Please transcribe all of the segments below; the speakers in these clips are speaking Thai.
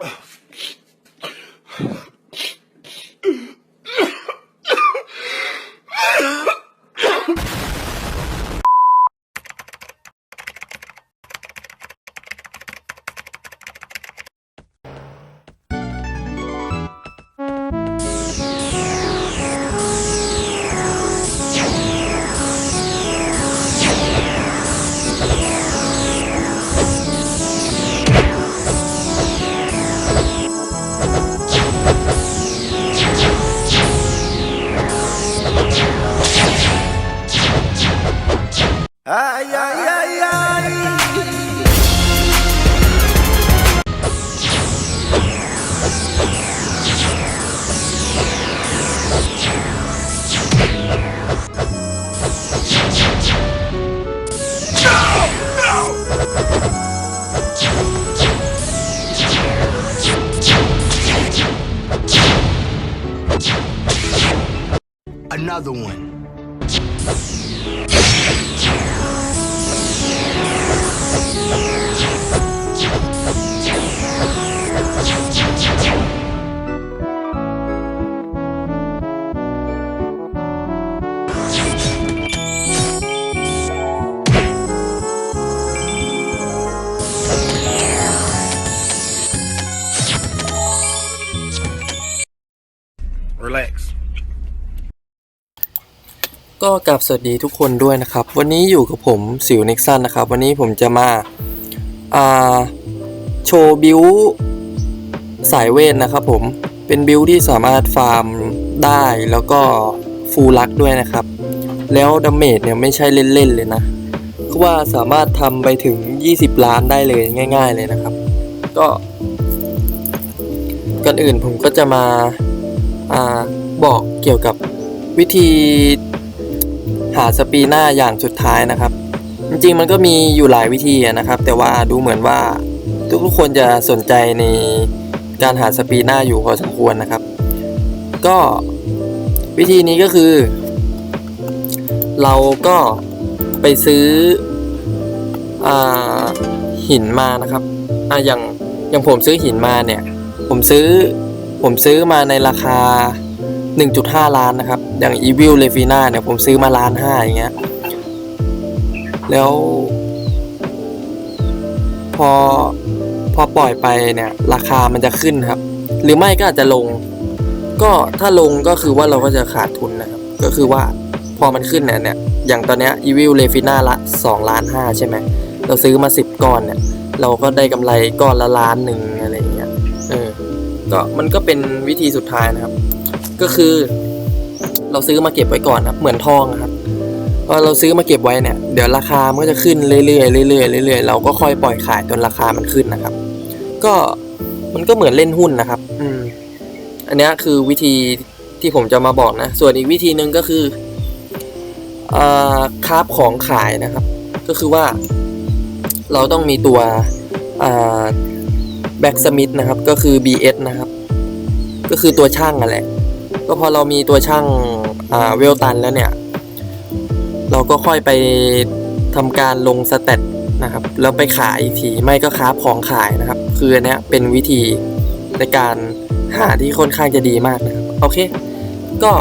Oh, Ay, ay, ay, ay. Another one. ก็กลับสวัสดีทุกคนด้วยนะครับ วันนี้อยู่กับผมสิวน็กซันนะครับ วันนี้ผมจะมาอ่าโชว์บิวสายเวทนะครับผมเป็นบิวที่สามารถฟาร์มได้แล้วก็ฟูลักด้วยนะครับ แล้วดาเมจเนี่ยไม่ใช่เล่นๆเลยนะคือว่าสามารถทำไปถึง 20 ล้านได้เลยง่าย ๆ เลยนะครับ ก็ก่อนอื่นผมก็จะมาอ่าบอกเกี่ยวกับวิธีาสปีน่าอย่างสุดท้ายนะครับ จริงๆมันก็มีอยู่หลายวิธีนะครับ แต่ว่าดูเหมือนว่าทุกๆคนจะสนใจในการหาสปีน่าอยู่พอสมควรนะครับ ก็วิธีนี้ก็คือ เราก็ไปซื้ออหินมานะครับออย่างอย่างผมซื้อหินมาเนี่ย ผมซื้อผมซื้อมาในราคา 1.5 ล้านนะครับ อย่าง Evil l e f i n a เนี่ยผมซื้อมาล้านห้าอย่างเงี้ย แล้ว พอพอปล่อยไปเนี่ย ราคามันจะขึ้นครับ หรือไม่ก็อาจจะลง ก็ถ้าลงก็คือว่าเราก็จะขาดทุนนะครับ ก็คือว่าพอมันขึ้นเนี่ยเนี่ย อย่างตอนเนี้ย Evil l e f i n a ละ2ล้านห้าใช่ไหม เราซื้อมา 10 ก้อนเนี่ย เราก็ได้กำไรก้อนละล้านหนึ่งอะไรอย่างเงี้ย เออ ก็มันก็เป็นวิธีสุดท้ายนะครับ ก็คือ เราซื้อมาเก็บไว้ก่อนครับเหมือนทองอะครับพอเราซื้อมาเก็บไว้เนี่ยเดี๋ยวราคามันก็จะขึ้นเรื่อยๆเรื่อยๆเรื่อยๆเราก็ค่อยปล่อยขายจนราคามันขึ้นนะครับ ก็มันก็เหมือนเล่นหุ้นนะครับ อืม อันเนี้ยคือวิธีที่ผมจะมาบอกนะ ส่วนอีกวิธีหนึ่งก็คืออ่าคราฟของขายนะครับ ก็คือว่า เราต้องมีตัวอ่าแบ็กสมิธนะครับ ก็คือ BS นะครับ ก็คือตัวช่างนั่นแหละ ก็พอเรามีตัวช่างอ่าเวลตันแล้วเนี่ย เราก็ค่อยไปทำการลงสเตตนะครับ แล้วไปขายอีกที ไม่ก็ค้าของขายนะครับ คืออันเนี้ยเป็นวิธีในการหาที่ค่อนข้างจะดีมากนะครับโอเค ก็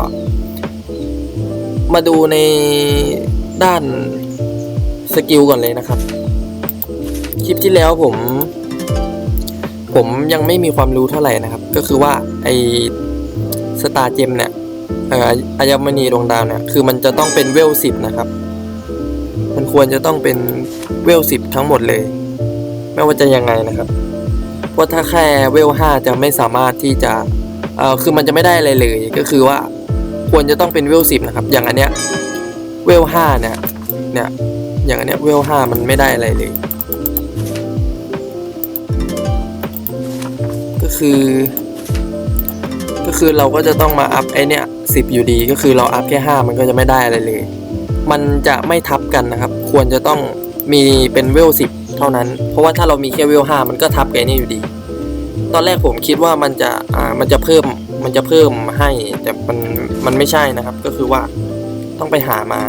มาดูในด้านสกิลก่อนเลยนะครับ คลิปที่แล้วผม ผมยังไม่มีความรู้เท่าไหร่นะครับ ก็คือว่าไอ สตาร์เจมเนี่ยอายมณีดวงดาวเนี่ยคือมันจะต้องเป็นเวลสิบนะครับ มันควรจะต้องเป็นเวลสิบทั้งหมดเลย ไม่ว่าจะยังไงนะครับ เพราะถ้าแค่เวลห้าจะไม่สามารถที่จะเอ่อคือมันจะไม่ได้อะไรเลยก็คือว่าควรจะต้องเป็นเวลสิบนะครับ อย่างอันเนี้ยเวลห้าเนี่ยเนี่ยอย่างอันเนี้ยเวลห้ามันไม่ได้อะไรเลย ก็คือ คือเราก็จะต้องมาอัพไอเนี้ยสิบอยู่ดี ก็คือเราอัพแค่ห้ามันก็จะไม่ได้อะไรเลย มันจะไม่ทับกันนะครับ ควรจะต้องมีเป็นเวลสิบเท่านั้น เพราะว่าถ้าเรามีแค่เวลห้ามันก็ทับกับไอ้นี่อยู่ดี ตอนแรกผมคิดว่ามันจะอ่ามันจะเพิ่มมันจะเพิ่มให้แต่มันมันไม่ใช่นะครับ ก็คือว่าต้องไปหามา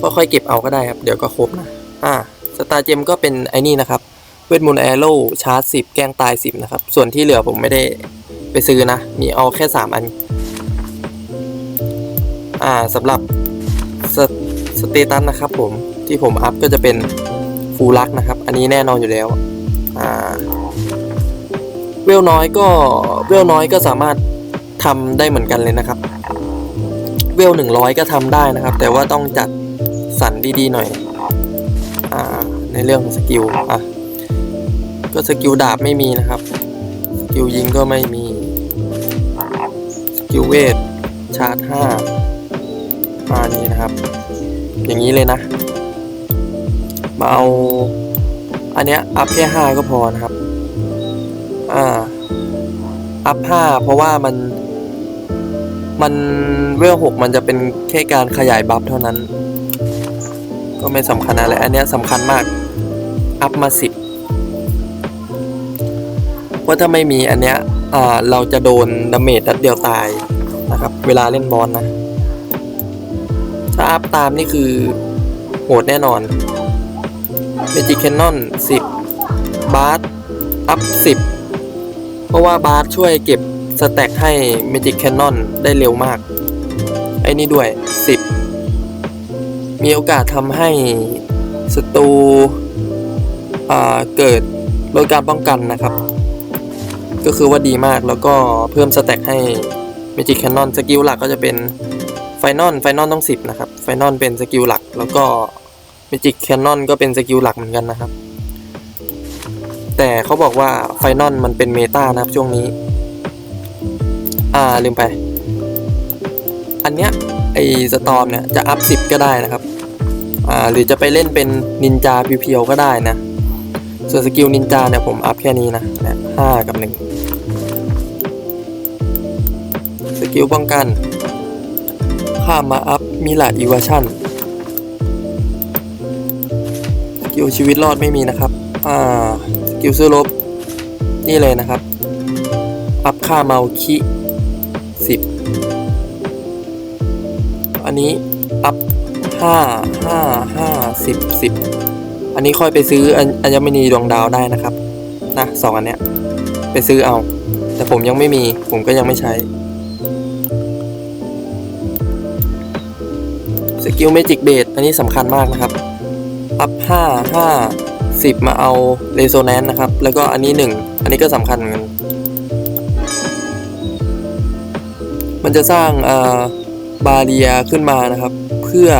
ก็ค่อยเก็บเอาก็ได้ครับ เดี๋ยวก็ครบนะอ่าสตาร์เจมก็เป็นไอ้นี่นะครับเวทมนต์แอโร่ชาร์จสิบแกล้งตายสิบนะครับ ส่วนที่เหลือผมไม่ได้ ไปซื้อนะ มีเอาแค่สามอัน อ่าสำหรับสสเตตัสนะครับผมที่ผมอัพก็จะเป็นฟูลักนะครับ อันนี้แน่นอนอยู่แล้ว อ่า เวลน้อยก็เวลน้อยก็สามารถทำได้เหมือนกันเลยนะครับ เวลหนึ่งร้อยก็ทำได้นะครับ แต่ว่าต้องจัดสรรดีๆหน่อย อ่า ในเรื่องของสกิล อะ ก็สกิลดาบไม่มีนะครับ สกิลยิงก็ไม่มี กิลเวทชาร์จห้ามานี้นะครับ อย่างนี้เลยนะ มาเอา อันเนี้ยอัพแค่ห้าก็พอนะครับ อ่า อัพห้าเพราะว่ามัน มันเวลหกมันจะเป็นแค่การขยายบัฟเท่านั้น ก็ไม่สำคัญอะไร อันเนี้ยสำคัญมาก อัพมาสิบว่าถ้าไม่มีอันเนี้ย อ่าเราจะโดนดาเมจนัดเดียวตายนะครับ เวลาเล่นบอลนะถ้าอัพตามนี่คือโหดแน่นอน Magic Cannon 10 บาร์อัพ 10 เพราะว่าบาร์ช่วยเก็บสแต็กให้ Magic Cannon ได้เร็วมาก ไอ้นี่ด้วย 10 มีโอกาสทำให้ศัตรูเกิดลดการป้องกันนะครับ ก็คือว่าดีมากแล้วก็เพิ่มสแต็กให้ Magic Cannon สกิลหลักก็จะเป็นไฟนอลไฟนอลต้อง 10 นะครับ ไฟนอลเป็นสกิลหลัก แล้วก็ Magic Cannon ก็เป็นสกิลหลักเหมือนกันนะครับ แต่เขาบอกว่าไฟนอลมันเป็นเมตานะครับช่วงนี้ อ่าลืมไป อันเนี้ยไอสตอมเนี่ยจะอัพ 10 ก็ได้นะครับ อ่าหรือจะไปเล่นเป็นนินจาเพียวๆก็ได้นะ ส่วนสกิลนินจาเนี่ยผมอัพแค่นี้นะเนี่ยห้ากับหนึ่ง กิลป้องกัน ข้ามมาอัพมิลาอีวาชั่นสกิลชีวิตรอดไม่มีนะครับ อ่า สกิลสู้รบนี่เลยนะครับ อัพค่าเมาคิสิบอันนี้อัพห้าห้าห้าสิบสิบอันนี้ค่อยไปซื้ออัญอัญมณีดวงดาวได้นะครับ นะสองอันเนี้ยไปซื้อเอา แต่ผมยังไม่มีผมก็ยังไม่ใช้ สกิลเมจิกเบดอันนี้สำคัญมากนะครับอัพห้าห้าสิบมาเอาเรโซแนนซ์นะครับ แล้วก็อันนี้หนึ่งอันนี้ก็สำคัญเหมือนกัน มันจะสร้างอ่าบาเรียขึ้นมานะครับ เพื่อ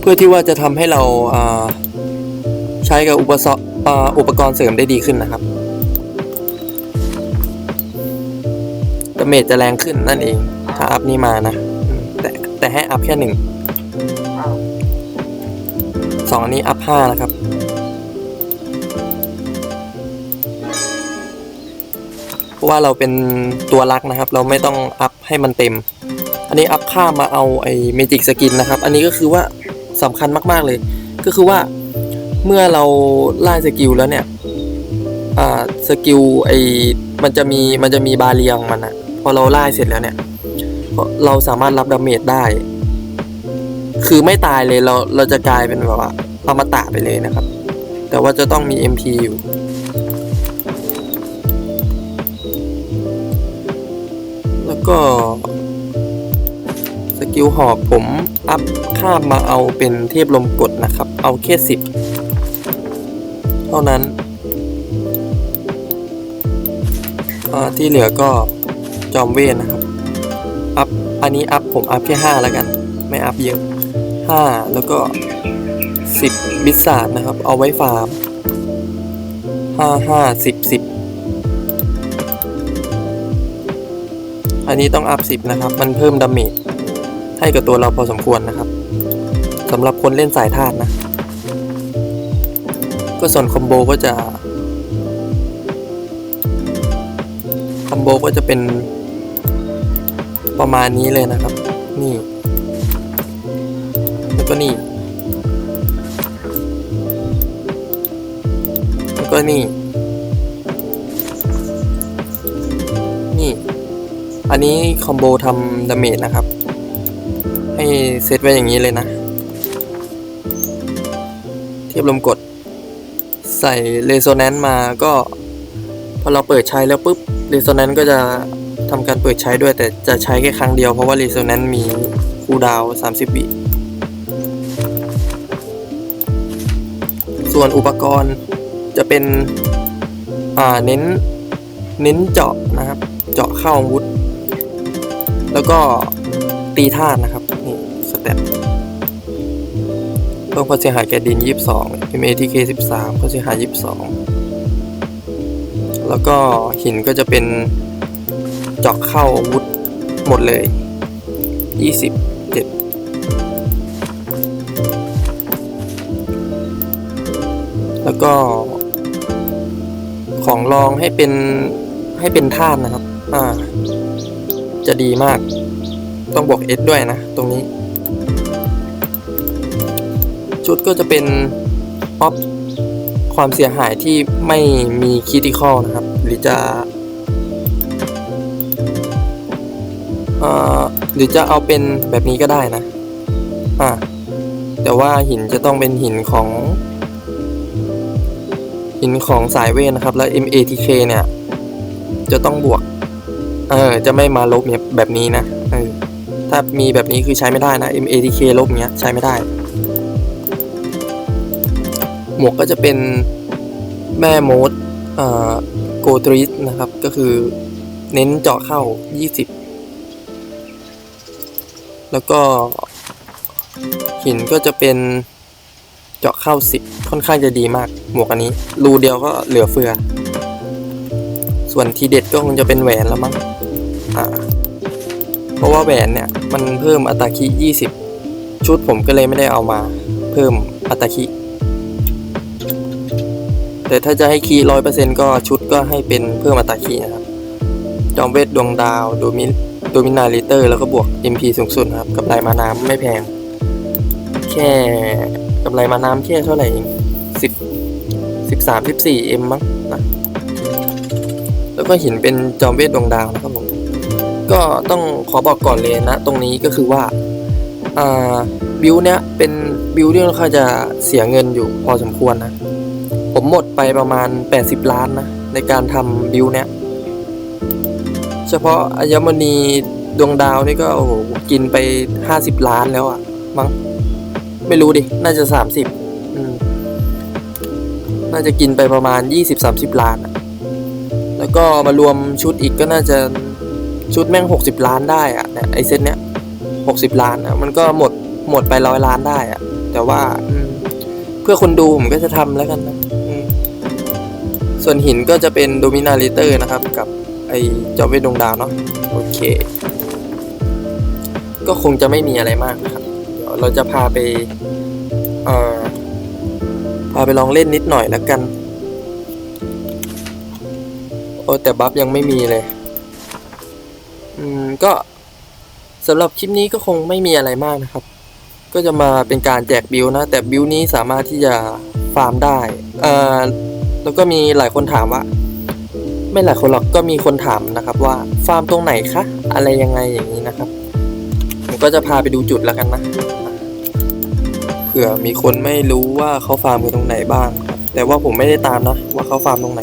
เพื่อที่ว่าจะทำให้เราอ่าใช้กับอุปสรรอุปกรณ์เสริมได้ดีขึ้นนะครับดาเมจจะแรงขึ้นนั่นเอง ถ้าอัพนี้มานะ แต่แต่ให้อัพแค่หนึ่งสองอันนี้อัพห้านะครับ เพราะว่าเราเป็นตัวรักนะครับ เราไม่ต้องอัพให้มันเต็ม อันนี้อัพค่ามาเอาไอ้เมจิกสกินนะครับ อันนี้ก็คือว่าสำคัญมากๆเลย ก็คือว่าเมื่อเราไล่สกิลแล้วเนี่ยอ่าสกิลไอ้มันจะมีมันจะมีบาเรียของมันอะพอเราไล่เสร็จแล้วเนี่ย เราสามารถรับดาเมจได้ คือไม่ตายเลยเราเราจะกลายเป็นแบบว่าอมตะไปเลยนะครับ แต่ว่าจะต้องมี MP อยู่แล้วก็สกิลหอบผมอัพข้ามมาเอาเป็นเทพลมกดนะครับ เอาแค่สิบเท่านั้นที่เหลือก็จอมเวทนะครับ อัพ อันนี้อัพผมอัพแค่ห้าแล้วกัน ไม่อัพเยอะห้าแล้วก็สิบบิสซาดนะครับ เอาไว้ฟาร์มห้าห้าสิบสิบอันนี้ต้องอัพสิบนะครับ มันเพิ่มดาเมจให้กับตัวเราพอสมควรนะครับสำหรับคนเล่นสายธาตุนะ ก็ส่วนคอมโบก็จะ คอมโบก็จะเป็น ประมาณนี้เลยนะครับ นี่แล้วก็นี่แล้วก็นี่ นี่ อันนี้คอมโบทำดาเมจนะครับ ให้เซตไว้อย่างนี้เลยนะ เทียบลมกด ใส่เรโซแนนซ์มาก็ พอเราเปิดใช้แล้วปุ๊บเรโซแนนซ์ก็จะ ทำการเปิดใช้ด้วยแต่จะใช้แค่ครั้งเดียวเพราะว่าเรโซแนนซ์มีคูลดาวน์30 วิส่วนอุปกรณ์จะเป็นอ่าเน้นเน้นเจาะนะครับ เจาะเข้าอาวุธ แล้วก็ตีธาตุนะครับนี่สเต็ปต้องความเสียหายแก่ดิน 22 MATK 13ความเสียหาย 22 แล้วก็หินก็จะเป็น เจาะเข้าวุธหมดเลย 27แล้วก็ ของรองให้เป็นให้เป็นธาตุนะครับ อ่า จะดีมาก ต้องบวก S ด้วยนะ ตรงนี้ ชุดก็จะเป็นออฟความเสียหายที่ไม่มีคิติคอลนะครับ หรือจะ รือจะเอาเป็นแบบนี้ก็ได้นะ อ่าแต่ว่าหินจะต้องเป็นหินของ หินของสายเวทนะครับ แล้ว MATK เนี่ย จะต้องบวก เออ จะไม่มาลบเนี่ยแบบนี้นะเออถ้ามีแบบนี้คือใช้ไม่ได้นะ MATK ลบเนี้ยใช้ไม่ได้ หมวกก็จะเป็นแม่โมดเอ่อโกตริสนะครับ ก็คือเน้นเจาะเข้า 20 แล้วก็ หินก็จะเป็นเจาะเข้า10ค่อนข้างจะดีมาก หมวกอันนี้ รูเดียวก็เหลือเฟือ ส่วนทีเด็ดก็คงจะเป็นแหวนแล้วมั้งอ่าเพราะว่าแหวนเนี่ย มันเพิ่มอัตราคิ20ชุดผมก็เลยไม่ได้เอามา เพิ่มอัตราคิแต่ถ้าจะให้คีร้อยเปอร์เซ็นก็ชุดก็ให้เป็นเพิ่มอัตราคีนะครับ จอมเวทดวงดาว โดมิ โดมินาลิเตอร์แล้วก็บวก MP สูงสุดครับกับไรมาน้ำไม่แพง แค่กับไรมาน้ำแค่เท่าไหร่เองสิบสิบสามสิบสี่เอ็มมั้งนะแล้วก็หินเป็นจอมเวทดวงดาวนะครับผมก็ต้องขอบอกก่อนเลยนะ ตรงนี้ก็คือว่าอ่าบิวเนี้ยเป็นบิวที่ค่อนข้างจะเสียเงินอยู่พอสมควรนะ ผมหมดไปประมาณ 80 ล้านนะ ในการทำบิวเนี้ย เฉพาะอัญมณีดวงดาวนี่ก็โอ้โหกินไป 50 ล้านแล้วอะมั้งไม่รู้ดิ น่าจะ 30อืมน่าจะกินไปประมาณ 20-30 ล้านอะแล้วก็มารวมชุดอีกก็น่าจะชุดแม่ง 60 ล้านได้อะเนี่ยไอเซตเนี้ย60 ล้านอะมันก็หมดหมดไปร้อยล้านได้อะแต่ว่าเพื่อคนดูผมก็จะทำแล้วกันนะส่วนหินก็จะเป็นโดมินาลิเตอร์นะครับกับ ไอจอมเวทดวงดาวเนาะโอเค ก็คงจะไม่มีอะไรมากนะครับเดี๋ยวเราจะพาไปเอ่อพาไปลองเล่นนิดหน่อยแล้วกันโอ้แต่บัฟยังไม่มีเลย อืมก็สำหรับคลิปนี้ก็คงไม่มีอะไรมากนะครับ ก็จะมาเป็นการแจกบิลนะ แต่บิลนี้สามารถที่จะฟาร์มได้ เอ่อ แล้วก็มีหลายคนถามว่า ไม่หลายคนหรอกก็มีคนถามนะครับว่าฟาร์มตรงไหนคะอะไรยังไงอย่างนี้นะครับ ผมก็จะพาไปดูจุดแล้วกันนะเผื่อมีคนไม่รู้ว่าเขาฟาร์มอยู่ตรงไหนบ้าง แต่ว่าผมไม่ได้ตามนะว่าเขาฟาร์มตรงไหน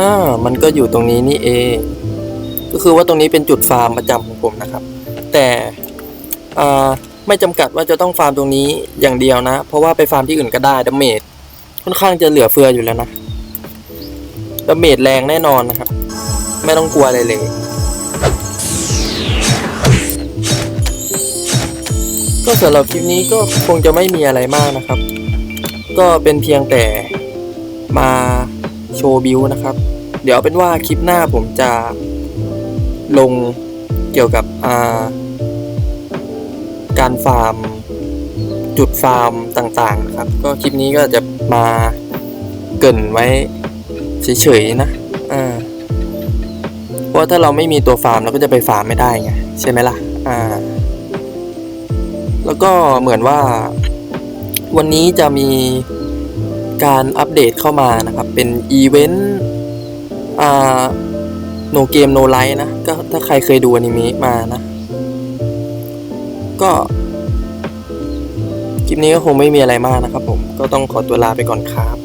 อ่ามันก็อยู่ตรงนี้นี่เอง ก็คือว่าตรงนี้เป็นจุดฟาร์มประจำของผมนะครับ แต่อ่าไม่จำกัดว่าจะต้องฟาร์มตรงนี้อย่างเดียวนะ เพราะว่าไปฟาร์มที่อื่นก็ได้ดาเมจค่อนข้างจะเหลือเฟืออยู่แล้วนะดาเมจแรงแน่นอนนะครับ ไม่ต้องกลัวอะไรเลยก็สำหรับคลิปนี้ก็คงจะไม่มีอะไรมากนะครับ ก็เป็นเพียงแต่มา ชว์บิวนะครับ เดี๋ยวเป็นว่าคลิปหน้าผมจะลงเกี่ยวกับาการฟาร์ม จุดฟาร์มต่างๆนะครับ ก็คลิปนี้ก็จะมาเกินไว้เฉยๆนะอ่าเพราะถ้าเราไม่มีตัวฟาร์มเราก็จะไปฟาร์มไม่ได้ไงใช่ไหมล่ะอ่าแล้วก็เหมือนว่าวันนี้จะมี การอัปเดตเข้ามานะครับ เป็นอีเวนต์อ่าโนเกมโนไลท์นะ ก็ถ้าใครเคยดูอนิเมะมานะ ก็ คลิปนี้ก็คงไม่มีอะไรมากนะครับผม ก็ต้องขอตัวลาไปก่อนครับ